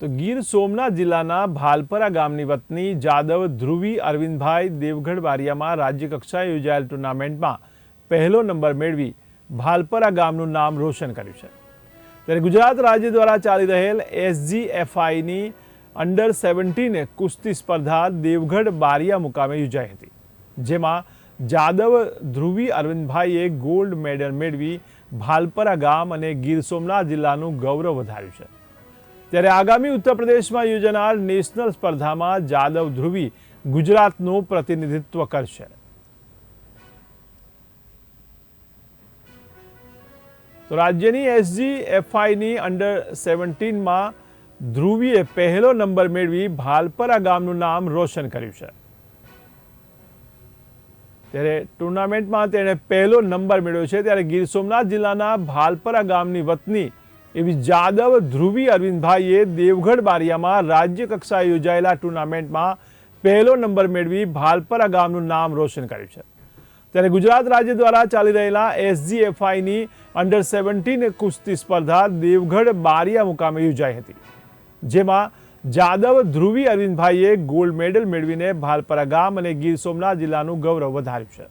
તો ગીર સોમનાથ જિલ્લાના ભાલપરા ગામની વતની જાદવ ધ્રુવી અરવિંદભાઈ દેવગઢ બારિયામાં રાજ્યકક્ષાએ યોજાયેલ ટુર્નામેન્ટમાં પહેલો નંબર મેળવી ભાલપરા ગામનું નામ રોશન કર્યું છે. ત્યારે ગુજરાત રાજ્ય દ્વારા ચાલી રહેલ એસજીએફઆઈની અંડર સેવન્ટીન કુસ્તી સ્પર્ધા દેવગઢ બારિયા મુકામે યોજાઈ હતી, જેમાં જાદવ ધ્રુવી અરવિંદભાઈએ ગોલ્ડ મેડલ મેળવી ભાલપરા ગામ અને ગીર સોમનાથ જિલ્લાનું ગૌરવ વધાર્યું છે. ત્યારે આગામી ઉત્તર પ્રદેશમાં યોજાનાર નેશનલ સ્પર્ધામાં જાદવ ધ્રુવી ગુજરાતનું પ્રતિનિધિત્વ કરશે. તો રાજ્યની એસજી એફઆઈની અંડર સેવન્ટીનમાં ધ્રુવીએ પહેલો નંબર મેળવી ભાલપરા ગામનું નામ રોશન કર્યું છે. ત્યારે ટુર્નામેન્ટમાં તેણે પહેલો નંબર મેળવ્યો છે. ત્યારે ગીર સોમનાથ જિલ્લાના ભાલપરા ગામની વતની એવી જાદવ ધ્રુવી અરવિંદભાઈએ દેવગઢ બારિયામાં રાજ્ય કક્ષાએ યોજાયેલા ટુર્નામેન્ટમાં પહેલો નંબર મેળવી ભાલપરા ગામનું નામ રોશન કર્યું છે. ત્યારે ગુજરાત રાજ્ય દ્વારા ચાલી રહેલા એસજીએફઆઈની અંડર સેવન્ટીન કુસ્તી સ્પર્ધા દેવગઢ બારિયા મુકામે યોજાઈ હતી. જેમાં જાદવ ધ્રુવી અરવિંદભાઈએ ગોલ્ડ મેડલ મેળવીને ભાલપરા ગામ અને ગીર સોમનાથ જિલ્લાનું ગૌરવ વધાર્યું છે.